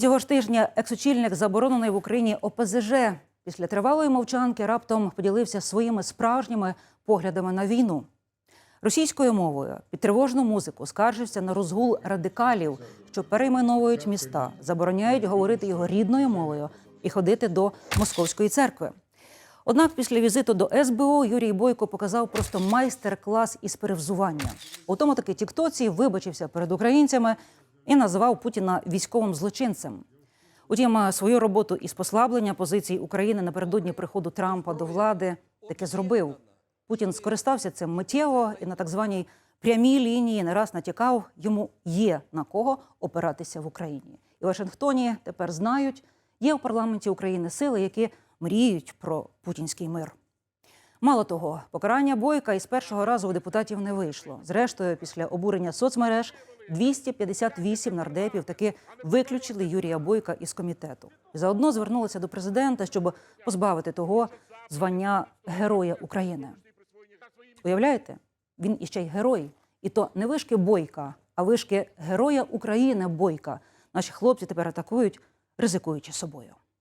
Цього ж тижня екс-очільник заборонений в Україні ОПЗЖ після тривалої мовчанки раптом поділився своїми справжніми поглядами на війну. Російською мовою під тривожну музику скаржився на розгул радикалів, що перейменовують міста, забороняють говорити його рідною мовою і ходити до московської церкви. Однак після візиту до СБУ Юрій Бойко показав просто майстер-клас із перевзування. У тому таки Тіктоці вибачився перед українцями і назвав Путіна військовим злочинцем. Утім, свою роботу із послаблення позицій України напередодні приходу Трампа до влади таки зробив. Путін скористався цим миттєво і на так званій прямій лінії не раз натякав, йому є на кого опиратися в Україні. І в Вашингтоні тепер знають, є в парламенті України сили, які мріють про путінський мир. Мало того, покарання бойка із першого разу у депутатів не вийшло. Зрештою, після обурення соцмереж 258 нардепів таки виключили Юрія Бойка із комітету. Заодно звернулися до президента, щоб позбавити того звання Героя України. Уявляєте, він іще й герой. І то не вишки бойка, а вишки Героя України бойка. Наші хлопці тепер атакують, ризикуючи собою.